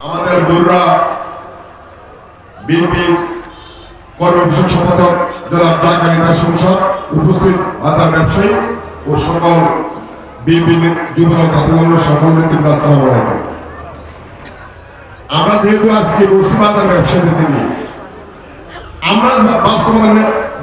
আমাদের বিএনপি কর্মবিষয় সম্পাদক ঢাকা নেতা সংসদ উপস্থিত বাজার ব্যবসায়ী ও সকল সকল নেতৃত্ব আসসালামু আলাইকুম। আমরা যেহেতু আজকে বসছি বাজার ব্যবসায়ীদেরকে আমরা বাস্তবতা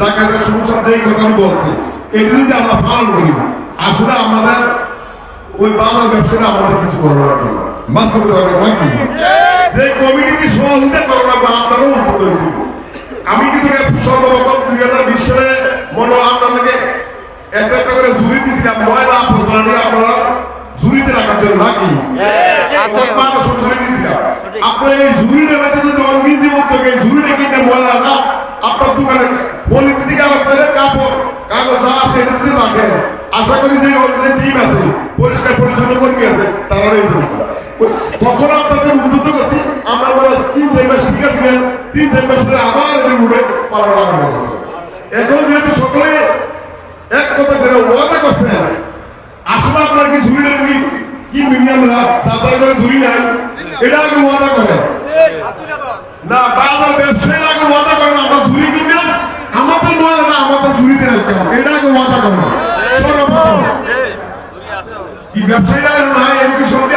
ঢাকা নেতা সংসদ যে কথা আমি বলছি। এটি যদি আমরা পালন করি, আসলে আমাদের ওই বাংলা ব্যবসাটা আমাদের কিছু লাগবে না। বাস্তবতা নাকি যে কমিটিকে সহযোগিতা করা লাগবে আপনারাও হইব আমি কিন্তু সর্বপ্রথম দুই হাজার বিশ সালে মনে হয় আপনাদেরকে একটা একটা করে জুড়ি দিয়েছিলাম ময়লা প্রধানী আপনারা জুড়িতে রাখার জন্য নাকি। মানুষ জুড়ি দিয়েছিলাম। আপনার এই নেবে যদি যখন নিজে উদ্যোগে এই জুড়িটা কিনে ময়লা না? আপনার দোকানে পলিথিন থেকে আপনার কাপড় কাগজ যা আছে এটা রাখেন। আশা করি যে টিম আছে পরিষ্কার পরিচ্ছন্ন কর্মী আছে তখন আপনাদের উদ্যুত করছি। আমরা তিন চার মাস ঠিক আছে তিন চার মাস পরে আবার উঠে পালন হয়েছে এখন যেহেতু সকলে এক কথা ওয়াদা করছেন আসলে আপনার কি ঝুড়ি নেই কি দাদার করে ঝুড়ি এটা আগে ওয়াদা না ব্যবসায়ীর আগে ওয়াদা করেন, আমরা ঝুড়ি কিনলাম আমাদের মনে না, আমাদের ঝুড়িতে রাখতাম এটা আগে ওয়াদা করেন। সর্বপ্রথম। কি ব্যবসায়ীরা নাই, এমনি সঙ্গে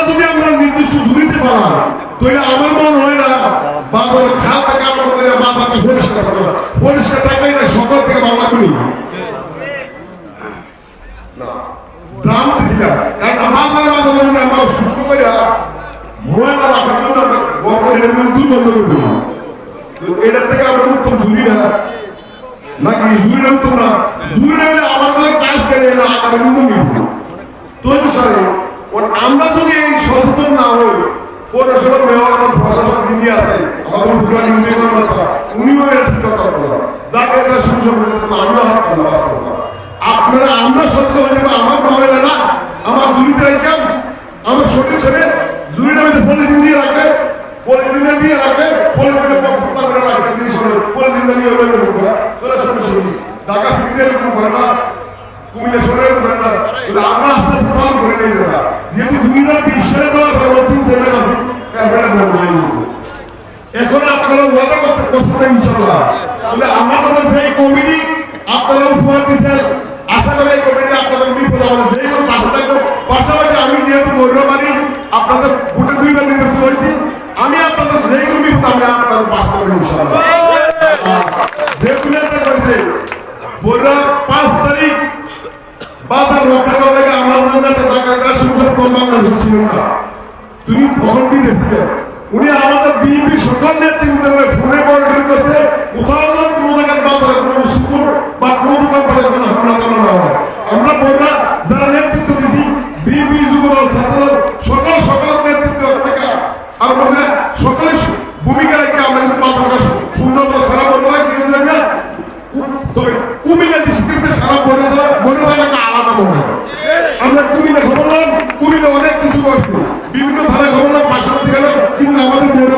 যদি আমরা নির্দিষ্ট ঝুড়িতে পালা তাহলে আমার মন হয় না বাজার খাল থেকে করে বাজারটা পরিষ্কার থাকবে পরিষ্কার থাকলেই না সকাল থেকে বাংলা করি ড্রাম দিছিলাম। কারণ বাজারে বাজারে যদি আমরা শুকনো করে ময়লা রাখার জন্য আমরা গরমের হেলমেট দুই বন্ধ করে। দেবো এটার থেকে আমরা উত্তম ঝুড়ি না। নাকি ঝুড়ি উত্তম না? ঝুড়ি হলে আমাদের কাজ করে না, আমার উন্নতি তৈরি সারে আমরা যদি এই সচেতন না হই পৌরসভার মেয়র বা প্রশাসক যিনি আছে আমাদের উপকার ইউনিয়ন কর্মকর্তা উনিও ঠিক কথা বলা যাকে, এটা সুযোগ আমিও হাত পাবো বাস্তবতা আপনারা, আমরা সচেতন হয়ে যাব আমার মহিলা না। আমার জুড়িতে রেখে আমার শরীর ছেড়ে জুড়িটা মধ্যে পলিথিন দিয়ে রাখবে পলিথিনে দিয়ে রাখবে পলিথিনে পক্ষ করে রাখবে তিনি শরীর পলিথিনটা নিয়ে ওই ঢুকবে তোরা শরীর শরীর ঢাকা সিটিতে এরকম করে না কুমিল্লা শহরে করে না আমরা আস্তে আস্তে চালু করে নিয়ে যাব। যেহেতু দুই হাজার বিশ সালে দেওয়ার পর তিন হয়ে গেছে। এখন আপনারা ওয়াদা করতে করছেন ইনশাল্লাহ তাহলে আমাদের যে কমিটি আপনারা উপহার দিচ্ছেন আশা আপনাদের আমাদের যে কোনো পাশে থাকব পাশাপাশি আপনাদের আমি আপনাদের ছিল না তুমি কখন দিয়েছিলেন উনি আমাদের বিএনপি সকল নেতৃত্বের ফোনে মনিটরিং করছে কোথাও যেন কোনো জায়গায় বাজারে কোনো সুকুর বা কোনো দোকান পারে কোনো হামলা টামলা না হয় আমরা বললাম যারা নেতৃত্ব দিছি বিএনপি যুবদল ছাত্রদল সকল সকল নেতৃত্ব থেকে আর মনে সকলের ভূমিকা রেখে আমরা কিন্তু বাজারটা সুন্দর করে সারা বলব না কি জানেন না তবে কুমিল্লা ডিস্ট্রিক্টে সারা বলে দেওয়া বলে দেওয়া একটা আলাদা মনে হয় আমরা কুমিল্লা খবর নিলাম কুমিল্লা অনেক কিছু করছে বিভিন্ন থানায় খবর নিলাম পার্শ্ববর্তী গেল কিন্তু আমাদের মনে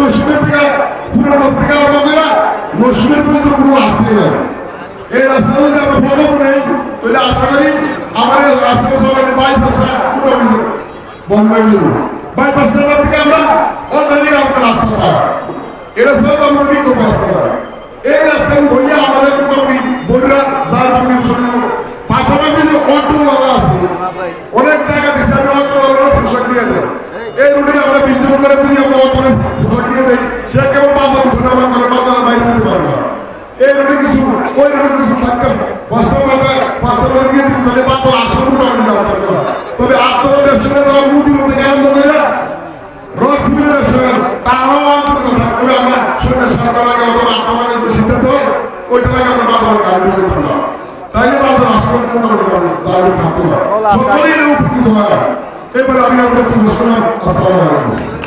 মৌসুমে থেকে পুরানো থেকে আমাদেরা মৌসুমে পর্যন্ত কোনো আসতে না এই রাস্তা যদি আমরা ফলো করে, তাহলে আশা করি আমাদের রাস্তা সরকারের বাইপাসটা মোটামুটি বন্ধ হয়ে যাবে। বাইপাসটা থেকে সব আমরা রাস্তা পাই তাইলে বাজার আশ্রম মনে করে যাবেন তাহলে উপকৃত হয়। এবার আমি আপনাকে ঘোষণা আসসালামু আলাইকুম।